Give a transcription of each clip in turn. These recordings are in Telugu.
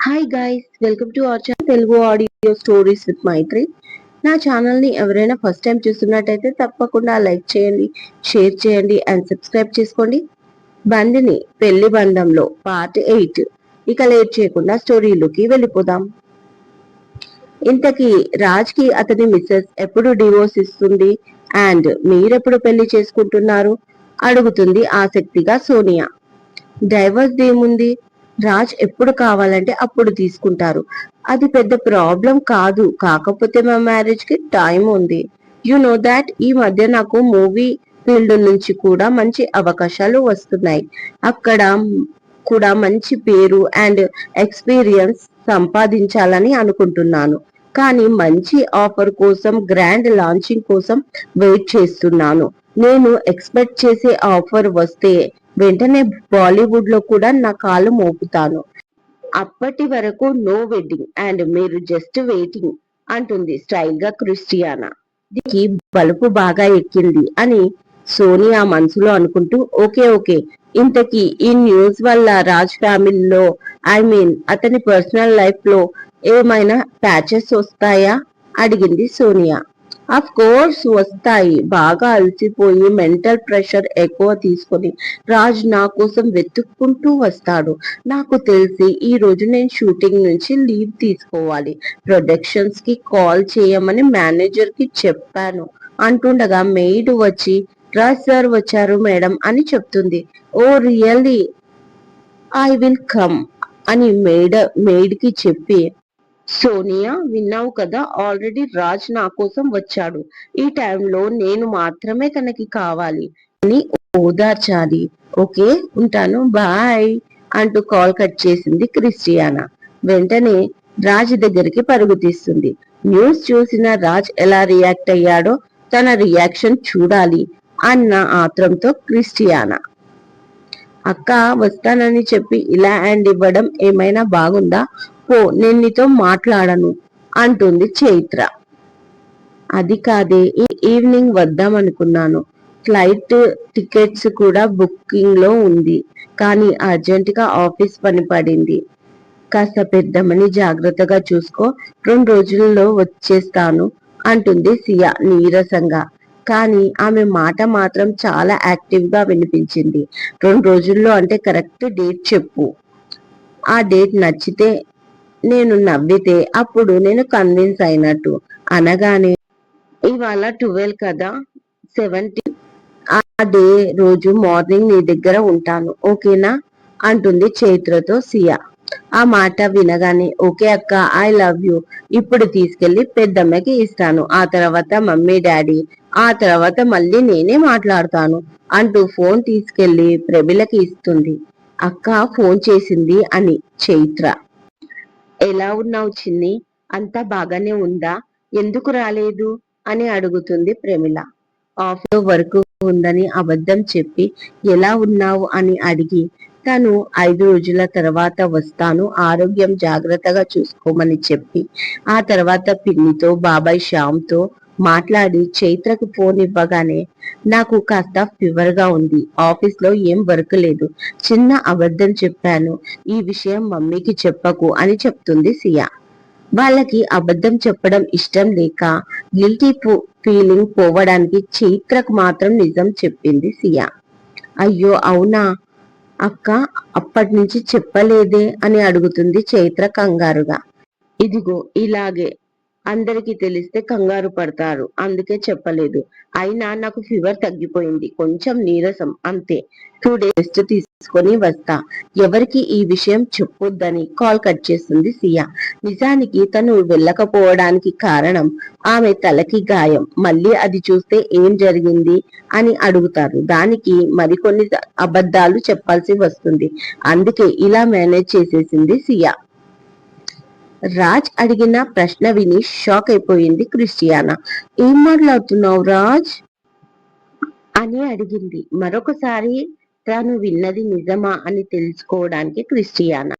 Hi guys welcome to our channel Telugu audio stories with Maithri నా ఛానల్ని ఎవరైనా ఫస్ట్ టైం చూస్తున్నట్టయితే తప్పకుండా లైక్ చేయండి షేర్ చేయండి అండ్ సబ్స్క్రైబ్ చేసుకోండి. బండిని పెళ్ళి బంధంలో పార్ట్ ఎయిట్ ఇక లేట్ చేయకుండా స్టోరీలోకి వెళ్ళిపోదాం. ఇంతకీ రాజ్కి అతని మిస్సెస్ ఎప్పుడు డివోర్స్ ఇస్తుంది అండ్ మీరెప్పుడు పెళ్ళి చేసుకుంటున్నారు? అడుగుతుంది ఆసక్తిగా సోనియా. డైవర్స్ ఏముంది రాజ్ ఎప్పుడు కావాలంటే అప్పుడు తీసుకుంటారు. అది పెద్ద ప్రాబ్లం కాదు. కాకపోతే మా మ్యారేజ్కి టైం ఉంది. యు నో దాట్ ఈ మధ్య నాకు మూవీ ఫీల్డ్ నుంచి కూడా మంచి అవకాశాలు వస్తున్నాయి. అక్కడ కూడా మంచి పేరు అండ్ ఎక్స్పీరియన్స్ సంపాదించాలని అనుకుంటున్నాను. కానీ మంచి ఆఫర్ కోసం గ్రాండ్ లాంచింగ్ కోసం వెయిట్ చేస్తున్నాను. నేను ఎక్స్పెక్ట్ చేసే ఆఫర్ వస్తే వెంటనే బాలీవుడ్లో కూడా నా కాలు మోపుతాను. అప్పటి వరకు నో వెడ్డింగ్ అండ్ మీరు జస్ట్ వెయిటింగ్ అంటుంది స్టైల్గా క్రిస్టియానా. దీనికి బలుపు బాగా ఎక్కింది అని సోనియా మనసులో అనుకుంటూ ఓకే ఓకే ఇంతకీ ఈ న్యూస్ వల్ల రాజ్ ఫ్యామిలీలో ఐ మీన్ అతని పర్సనల్ లైఫ్లో ఏమైనా ప్యాచెస్ వస్తాయా? అడిగింది సోనియా. ఆఫ్ కోర్స్ వస్తాయి. బాగా అలసిపోయి మెంటల్ ప్రెషర్ ఎక్కువ తీసుకొని రాజ్ నా కోసం వెతుక్కుంటూ వస్తాడు. నాకు తెలిసి ఈ రోజు నేను షూటింగ్ నుంచి లీవ్ తీసుకోవాలి. ప్రొడక్షన్స్కి కాల్ చేయమని మేనేజర్కి చెప్పాను. అంటుండగా మెయిడ్ వచ్చి రాజ్ సార్ వచ్చారు మేడం అని చెప్తుంది. Oh really I will come అని మేడ మేడ్కి కి చెప్పి సోనియా విన్నావు కదా ఆల్రెడీ రాజ్ నా కోసం వచ్చాడు. ఈ టైంలో నేను మాత్రమే తనకి కావాలి. అని ఓదార్చాలి ఓకే ఉంటాను. బాయ్ అంటూ కాల్ కట్ చేసింది క్రిస్టియానా. వెంటనే రాజ్ దగ్గరికి పరుగు తీస్తుంది. న్యూస్ చూసిన రాజ్ ఎలా రియాక్ట్ అయ్యాడో తన రియాక్షన్ చూడాలి అన్న ఆత్రంతో క్రిస్టియానా. అక్క వస్తానని చెప్పి ఇలా అండ్ ఇవ్వడం ఏమైనా బాగుందా? పో నేను నీతో మాట్లాడను అంటుంది చైత్ర. అది కాదే ఈ ఈవినింగ్ వద్దాం అనుకున్నాను. ఫ్లైట్ టికెట్స్ కూడా బుకింగ్లో ఉంది కానీ అర్జెంట్గా ఆఫీస్ పని పడింది. కాస్త పెద్దమని జాగ్రత్తగా చూసుకో రెండు రోజుల్లో వచ్చేస్తాను అంటుంది సియా నీరసంగా. కానీ ఆమె మాట మాత్రం చాలా యాక్టివ్గా వినిపించింది. రెండు రోజుల్లో అంటే కరెక్ట్ డేట్ చెప్పు. ఆ డేట్ నచ్చితే నేను నవ్వితే అప్పుడు నేను కన్విన్స్ అయినట్టు. అనగానే ఇవాళ ట్వెల్వ్ కదా? సెవెంటీ అదే రోజు మార్నింగ్ నీ దగ్గర ఉంటాను ఓకేనా? అంటుంది చైత్రతో సియా. ఆ మాట వినగానే ఓకే అక్క ఐ లవ్ యూ ఇప్పుడు తీసుకెళ్ళి పెద్దమ్మకి ఇస్తాను. ఆ తర్వాత మమ్మీ డాడీ ఆ తర్వాత మళ్ళీ నేనే మాట్లాడతాను అంటూ ఫోన్ తీసుకెళ్ళి ప్రబిలకి ఇస్తుంది. అక్క ఫోన్ చేసింది అని చైత్ర. ఎలా ఉన్నావు చిన్ని? అంతా బాగానే ఉందా? ఎందుకు రాలేదు? అని అడుగుతుంది ప్రమిళ. ఆఫీస్ వర్క్ ఉందని అబద్ధం చెప్పి ఎలా ఉన్నావు? అని అడిగి తను ఐదు రోజుల తర్వాత వస్తాను ఆరోగ్యం జాగ్రత్తగా చూసుకోమని చెప్పి. ఆ తర్వాత పిన్నితో బాబాయ్ శ్యామ్తో మాట్లాడి చైత్రకు ఫోన్ ఇవ్వగానే నాకు కాస్త ఫీవర్గా ఉంది. ఆఫీస్లో ఏం వర్క్ లేదు. చిన్న అబద్ధం చెప్పాను. ఈ విషయం మమ్మీకి చెప్పకు అని చెప్తుంది సియా. వాళ్ళకి అబద్ధం చెప్పడం ఇష్టం లేక గిల్టీ ఫీలింగ్ పోవడానికి చైత్రకు మాత్రం నిజం చెప్పింది సియా. అయ్యో అవునా? అక్క అప్పటి నుంచి చెప్పలేదే అని అడుగుతుంది చైత్ర కంగారుగా. ఇదిగో ఇలాగే అందరికి తెలిస్తే కంగారు పడతారు. అందుకే చెప్పలేదు. అయినా నాకు ఫీవర్ తగ్గిపోయింది. కొంచెం నీరసం. అంతే. టూ డేస్ తీసుకొని వస్తా. ఎవరికి ఈ విషయం చెప్పొద్దని కాల్ కట్ చేస్తుంది సియా. నిజానికి తను వెళ్ళకపోవడానికి కారణం ఆమె తలకి గాయం. మళ్ళీ అది చూస్తే ఏం జరిగింది అని అడుగుతారు. దానికి మరికొన్ని అబద్ధాలు చెప్పాల్సి వస్తుంది. అందుకే ఇలా మేనేజ్ చేసేసింది సియా. రాజ్ అడిగిన ప్రశ్న విని షాక్ అయిపోయింది క్రిస్టియానా. ఏం మాట్లాడుతున్నావు రాజ్? అని అడిగింది. మరొకసారి తాను విన్నది నిజమా అని తెలుసుకోవడానికి క్రిస్టియానా.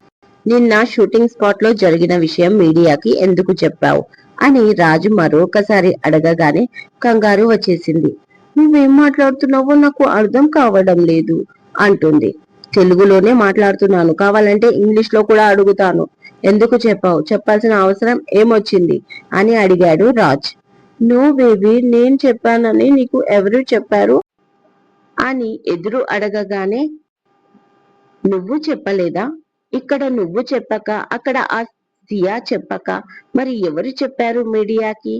నిన్న షూటింగ్ స్పాట్లో జరిగిన విషయం మీడియాకి ఎందుకు చెప్పావు? అని రాజు మరొకసారి అడగగానే కంగారు వచ్చేసింది. నువ్వేం మాట్లాడుతున్నావో నాకు అర్థం కావడం లేదు అంటుంది. తెలుగులోనే మాట్లాడుతున్నాను. కావాలంటే ఇంగ్లీష్లో కూడా అడుగుతాను. ఎందుకు చెప్పావు? చెప్పాల్సిన అవసరం ఏమొచ్చింది? అని అడిగాడు రాజ్. నో బేబీ నేను చెప్పానని నీకు ఎవరు చెప్పారు? అని ఎదురు అడగగానే నువ్వు చెప్పలేదా? ఇక్కడ నువ్వు చెప్పక అక్కడ ఆ సియా చెప్పక మరి ఎవరు చెప్పారు మీడియాకి?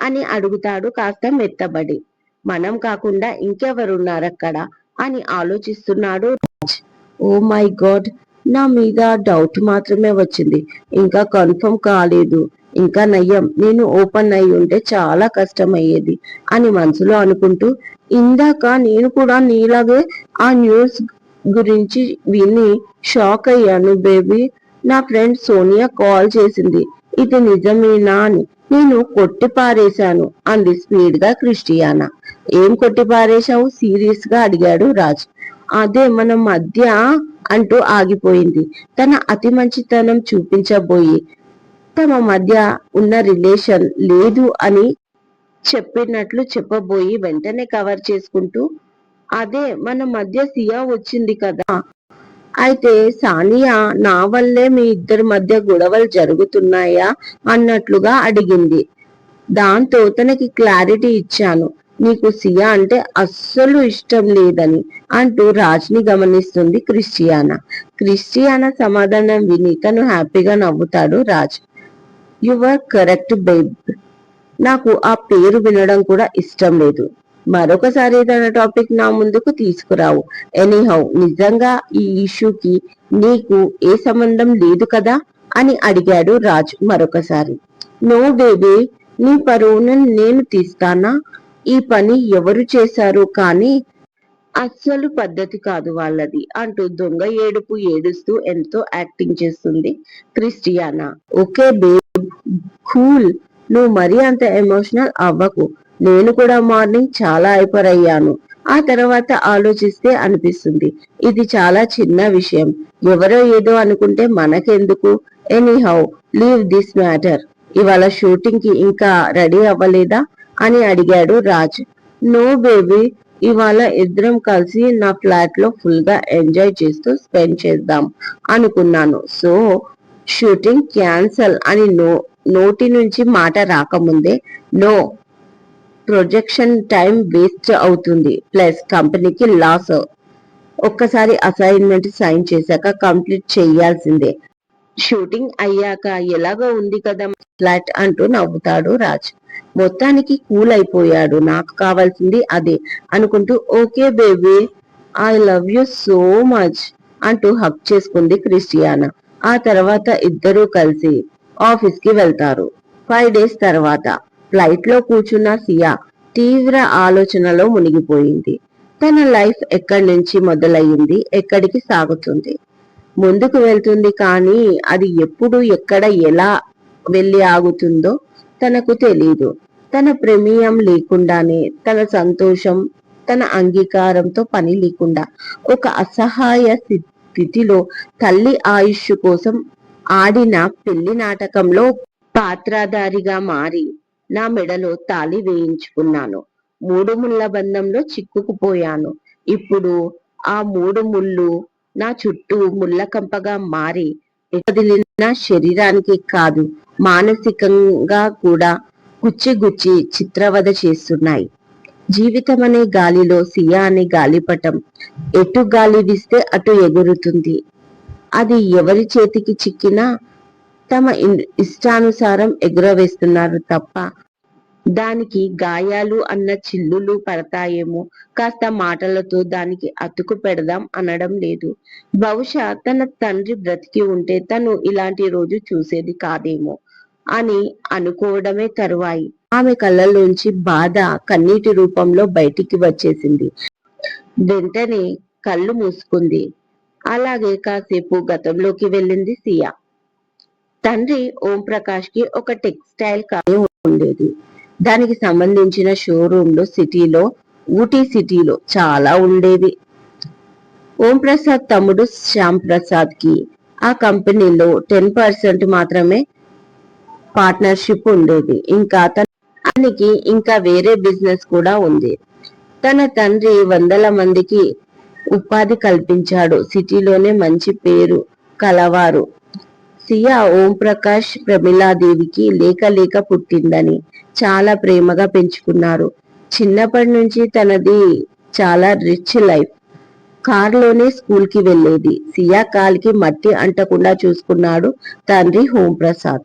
అని అడుగుతాడు కాస్త మెత్తబడి. మనం కాకుండా ఇంకెవరున్నారక్కడ? అని ఆలోచిస్తున్నాడు రాజ్. Oh my God! నా మీద డౌట్ మాత్రమే వచ్చింది. ఇంకా కన్ఫర్మ్ కాలేదు. ఇంకా నయ్యం నేను ఓపెన్ అయి ఉంటే చాలా కష్టమయ్యేది అని మనసులో అనుకుంటూ ఇందాక నేను కూడా నీలాగే ఆ న్యూస్ గురించి విని షాక్ అయ్యాను బేబీ నా ఫ్రెండ్ సోనియా కాల్ చేసింది. ఇది నిజమేనా అని. నేను కొట్టి పారేశాను అంది స్పీడ్గా క్రిస్టియానా. ఏం కొట్టి పారేశావు సీరియస్గా అడిగాడు రాజ్. అదే మన మధ్య అంటూ ఆగిపోయింది. తన అతి మంచితనం చూపించబోయి తమ మధ్య ఉన్న రిలేషన్ లేదు అని చెప్పినట్లు చెప్పబోయి వెంటనే కవర్ చేసుకుంటూ అదే మన మధ్య సియా వచ్చింది కదా. అయితే సానియా నా వల్లే మీ ఇద్దరి మధ్య గొడవలు జరుగుతున్నాయా? అన్నట్లుగా అడిగింది. దాంతో తనకి క్లారిటీ ఇచ్చాను. నీకు సియా అంటే అస్సలు ఇష్టం లేదని అంటూ రాజ్ని గమనిస్తుంది క్రిస్టియానా. క్రిస్టియానా సమాధానం విని తను హ్యాపీగా నవ్వుతాడు రాజ్. యువర్ కరెక్ట్ బేబ్ నాకు ఆ పేరు వినడం కూడా ఇష్టం లేదు. మరొకసారి ఏదైనా టాపిక్ నా ముందుకు తీసుకురావు. ఎనీహౌ నిజంగా ఈ ఇష్యూకి నీకు ఏ సంబంధం లేదు కదా? అని అడిగాడు రాజ్ మరొకసారి. నో బేబీ నీ పరువును నేను తీస్తానా? ఈ పని ఎవరు చేశారు కానీ అస్సలు పద్ధతి కాదు వాళ్ళది అంటూ దొంగ ఏడుపు ఏడుస్తూ ఎంతో యాక్టింగ్ చేస్తుంది క్రిస్టియానా. Okay babe cool. నువ్వు మరీ అంత ఎమోషనల్ అవ్వకు. నేను కూడా మార్నింగ్ చాలా హైపర్ అయ్యాను ఆ తర్వాత ఆలోచిస్తే అనిపిస్తుంది. ఇది చాలా చిన్న విషయం. ఎవరో ఏదో అనుకుంటే మనకెందుకు? Anyhow leave this matter. ఇవాళ షూటింగ్కి ఇంకా రెడీ అవ్వలేదా? అని అడిగాడు రాజ్. నో బేబీ ఇవాళ ఇద్దరం కలిసి నా ఫ్లాట్లో ఫుల్గా ఎంజాయ్ చేస్తూ స్పెండ్ చేద్దాం అనుకున్నాను. సో షూటింగ్ క్యాన్సల్ అని నో నోటి నుంచి మాట రాకముందే నో ప్రొజెక్షన్ టైం వేస్ట్ అవుతుంది ప్లస్ కంపెనీకి లాస్. ఒక్కసారి అసైన్మెంట్ సైన్ చేశాక కంప్లీట్ చేయాల్సిందే. షూటింగ్ అయ్యాక ఎలాగో ఉంది కదా ఫ్లాట్ అంటూ నవ్వుతాడు రాజ్. మొత్తానికి కూల్ అయిపోయాడు నాకు కావాల్సింది అదే అనుకుంటూ okay baby I love you so much అంటూ హక్ చేసుకుంది క్రిస్టియానా. ఆ తర్వాత ఇద్దరూ కలిసి ఆఫీస్కి వెళ్తారు. ఫైవ్ డేస్ తర్వాత ఫ్లైట్లో కూర్చున్న సియా తీవ్ర ఆలోచనలో మునిగిపోయింది. తన లైఫ్ ఎక్కడి నుంచి మొదలయ్యింది ఎక్కడికి సాగుతుంది? ముందుకు వెళ్తుంది కానీ అది ఎప్పుడు ఎక్కడ ఎలా వెళ్ళి ఆగుతుందో తనకు తెలియదు తన ప్రమేయం లేకుండానే తన సంతోషం తన అంగీకారంతో పని లేకుండా ఒక అసహాయ స్థితిలో తల్లి ఆయుష్ కోసం ఆడిన పెళ్ళి నాటకంలో పాత్రధారిగా మారి నా మెడలో తాళి వేయించుకున్నాను. మూడు ముళ్ళ బంధంలో చిక్కుకుపోయాను. ఇప్పుడు ఆ మూడు ముళ్ళు నా చుట్టూ ముళ్ళ కంపగా మారి వదిలిన శరీరానికి కాదు మానసికంగా కూడా గుచ్చి గుచ్చి చిత్రవద చేస్తున్నాయి. జీవితం అనే గాలిలో సియా అనే గాలిపటం ఎటు గాలి వీస్తే అటు ఎగురుతుంది. అది ఎవరి చేతికి చిక్కినా తమ ఇష్టానుసారం ఎగురవేస్తున్నారు తప్ప దానికి గాయాలు అన్న చిల్లులు పడతాయేమో. కాస్త మాటలతో దానికి అతుకు పెడదాం అనడం లేదు. బహుశా తన తండ్రి బ్రతికి ఉంటే తను ఇలాంటి రోజు చూసేది కాదేమో. అని అనుకోవడమే తరువాయి. ఆమె కళ్ళల్లోంచి బాధ కన్నీటి రూపంలో బయటికి వచ్చేసింది. వెంటనే కళ్ళు మూసుకుంది. అలాగే కాసేపు గతంలోకి వెళ్ళింది సియా. తండ్రి ఓం ప్రకాష్కి ఒక టెక్స్టైల్ కార్యం ఉండేది. దానికి సంబంధించిన షోరూమ్లు సిటీలో ఊటీ సిటీలో చాలా ఉండేవి ఓం ప్రసాద్ తమ్ముడు శ్యామ్ ప్రసాద్కి ఆ కంపెనీలో టెన్ పర్సెంట్ మాత్రమే పార్ట్నర్షిప్ ఉండేది. ఇంకా అతనికి ఇంకా వేరే బిజినెస్ కూడా ఉంది. తన తండ్రి వందల మందికి ఉపాధి కల్పించాడు. సిటీలోనే మంచి పేరు కలవారు. సియా ఓం ప్రకాష్ ప్రమిళాదేవికి లేక లేక పుట్టిందని చాలా ప్రేమగా పెంచుకున్నారు. చిన్నప్పటి నుంచి తనది చాలా రిచ్ లైఫ్. కారులోనే స్కూల్కి వెళ్ళేది. సియా కాలికి మట్టి అంటకుండా చూసుకున్నాడు తండ్రి ఓం ప్రసాద్.